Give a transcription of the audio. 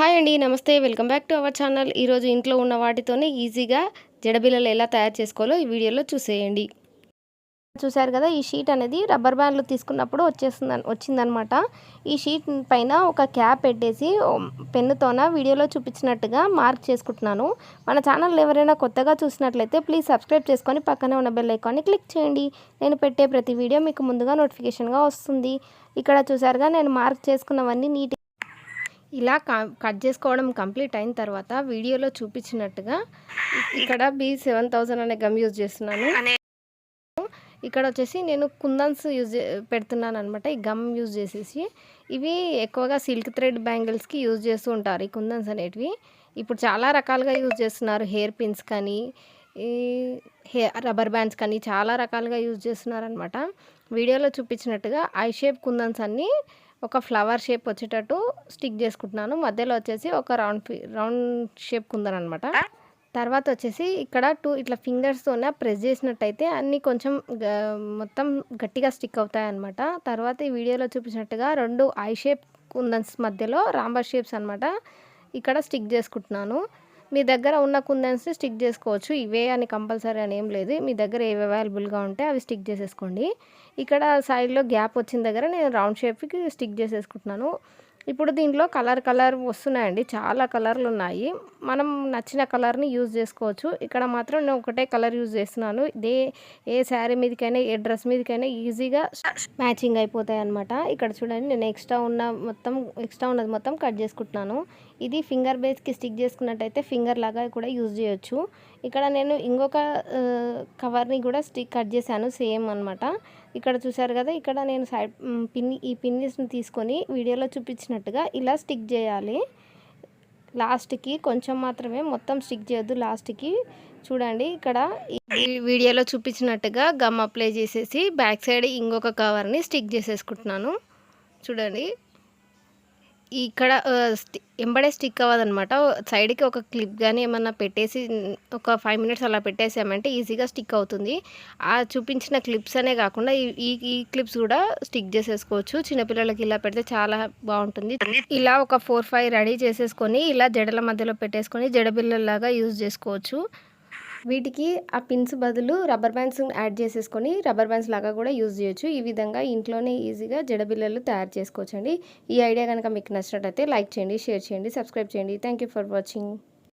Hi అండి నమస్తే. Welcome back to our channel. ఈరోజు ఇంట్లో ఉన్న వాటితోనే ఈజీగా జడబిల్లలు ఎలా తయారు చేసుకోవాలో ఈ వీడియోలో చూసేయండి. చూశారు కదా ఈ షీట్ అనేది రబ్బర్ బ్యాండ్లు తీసుకున్నప్పుడు వచ్చేస్తుంది వచ్చిందనమాట. ఈ షీట్ పైన ఒక క్యాప్ పెట్టేసి పెన్నుతోన వీడియోలో చూపించినట్టుగా మార్క్ చేసుకుంటున్నాను. మన ఛానల్ ఎవరైనా కొత్తగా చూసినట్లయితే ప్లీజ్ సబ్స్క్రైబ్ చేసుకొని పక్కనే ఉన్న బెల్ ఐకాన్ని క్లిక్ చేయండి. నేను పెట్టే ప్రతి వీడియో మీకు ముందుగా నోటిఫికేషన్గా వస్తుంది. ఇక్కడ చూసారుగా నేను మార్క్ చేసుకున్నవన్నీ నీట్ ఇలా కట్ చేసుకోవడం కంప్లీట్ అయిన తర్వాత వీడియోలో చూపించినట్టుగా ఇక్కడ బి సెవెన్ థౌజండ్ అనే గమ్ యూజ్ చేస్తున్నాను. ఇక్కడ వచ్చేసి నేను కుందన్స్ యూజ్ పెడుతున్నాను అనమాట ఈ గమ్ యూజ్ చేసేసి ఇవి ఎక్కువగా సిల్క్ థ్రెడ్ బ్యాంగిల్స్కి యూజ్ చేస్తూ ఉంటారు ఈ కుందన్స్ అనేటివి. ఇప్పుడు చాలా రకాలుగా యూజ్ చేస్తున్నారు. హెయిర్ పిన్స్ కానీ ఈ హే రబ్బర్ బ్యాండ్స్ కానీ చాలా రకాలుగా యూజ్ చేస్తున్నారు అనమాట వీడియోలో చూపించినట్టుగా ఐ షేప్ కుందన్స్ అన్నీ ఒక ఫ్లవర్ షేప్ వచ్చేటట్టు స్టిక్ చేసుకుంటున్నాను. మధ్యలో వచ్చేసి ఒక రౌండ్ రౌండ్ షేప్ కుందన్ అనమాట తర్వాత వచ్చేసి ఇక్కడ టూ ఇట్లా ఫింగర్స్తోనే ప్రెస్ చేసినట్టయితే అన్నీ కొంచెం మొత్తం గట్టిగా స్టిక్ అవుతాయి అనమాట తర్వాత ఈ వీడియోలో చూపించినట్టుగా రెండు ఐ షేప్ కుందన్స్ మధ్యలో రాంబర్ షేప్స్ అనమాట ఇక్కడ స్టిక్ చేసుకుంటున్నాను. మీ దగ్గర ఉన్న కుందన్స్ స్టిక్ చేసుకోవచ్చు. ఇవే అని కంపల్సరీ అని ఏం లేదు. మీ దగ్గర ఏవి అవైలబుల్గా ఉంటే అవి స్టిక్ చేసేసుకోండి. ఇక్కడ సైడ్లో గ్యాప్ వచ్చిన దగ్గర నేను రౌండ్ షేప్కి స్టిక్ చేసేసుకుంటున్నాను. ఇప్పుడు దీంట్లో కలర్ కలర్ వస్తున్నాయండి. చాలా కలర్లు ఉన్నాయి. మనం నచ్చిన కలర్ని యూజ్ చేసుకోవచ్చు. ఇక్కడ మాత్రం నేను ఒకటే కలర్ యూజ్ చేస్తున్నాను. ఇదే ఏ శారీ మీదకైనా ఏ డ్రెస్ మీదకైనా ఈజీగా మ్యాచింగ్ అయిపోతాయి అనమాట ఇక్కడ చూడండి నేను ఎక్స్ట్రా ఉన్న మొత్తం ఎక్స్ట్రా ఉన్నది మొత్తం కట్ చేసుకుంటున్నాను. ఇది ఫింగర్ బేస్కి స్టిక్ చేసుకున్నట్టయితే ఫింగర్ లాగా కూడా యూజ్ చేయొచ్చు. ఇక్కడ నేను ఇంకొక కవర్ని కూడా స్టిక్ కట్ చేశాను సేమ్ అనమాట ఇక్కడ చూసారు కదా ఇక్కడ నేను సైడ్ పిన్ని ఈ పిన్నిస్ని తీసుకొని వీడియోలో చూపించినట్టుగా ఇలా స్టిక్ చేయాలి. లాస్ట్కి కొంచెం మాత్రమే మొత్తం స్టిక్ చేయొద్దు లాస్ట్కి. చూడండి ఇక్కడ వీడియోలో చూపించినట్టుగా గమ్ అప్లై చేసేసి బ్యాక్ సైడ్ ఇంకొక కవర్ని స్టిక్ చేసేసుకుంటున్నాను. చూడండి ఇక్కడ ఎంబడే స్టిక్ అవ్వదనమాట సైడ్కి ఒక క్లిప్ కానీ ఏమన్నా పెట్టేసి ఒక ఫైవ్ మినిట్స్ అలా పెట్టేసామంటే ఈజీగా స్టిక్ అవుతుంది. ఆ చూపించిన క్లిప్స్ అనే కాకుండా ఈ ఈ క్లిప్స్ కూడా స్టిక్ చేసేసుకోవచ్చు. చిన్నపిల్లలకి ఇలా పెడితే చాలా బాగుంటుంది. ఇలా ఒక ఫోర్ ఫైవ్ రెడీ చేసేసుకొని ఇలా జడల మధ్యలో పెట్టేసుకొని జడబిల్లలాగా యూజ్ చేసుకోవచ్చు. వీటికి ఆ పిన్స్ బదులు రబ్బర్ బ్యాండ్స్ యాడ్ చేసేసుకొని రబ్బర్ బ్యాండ్స్ లాగా కూడా యూజ్ చేయొచ్చు. ఈ విధంగా ఇంట్లోనే ఈజీగా జడబిల్లలు తయారు చేసుకోవచ్చండి. ఈ ఐడియా కనుక మీకు నచ్చినట్లయితే లైక్ చేయండి షేర్ చేయండి సబ్స్క్రైబ్ చేయండి. Thank for watching.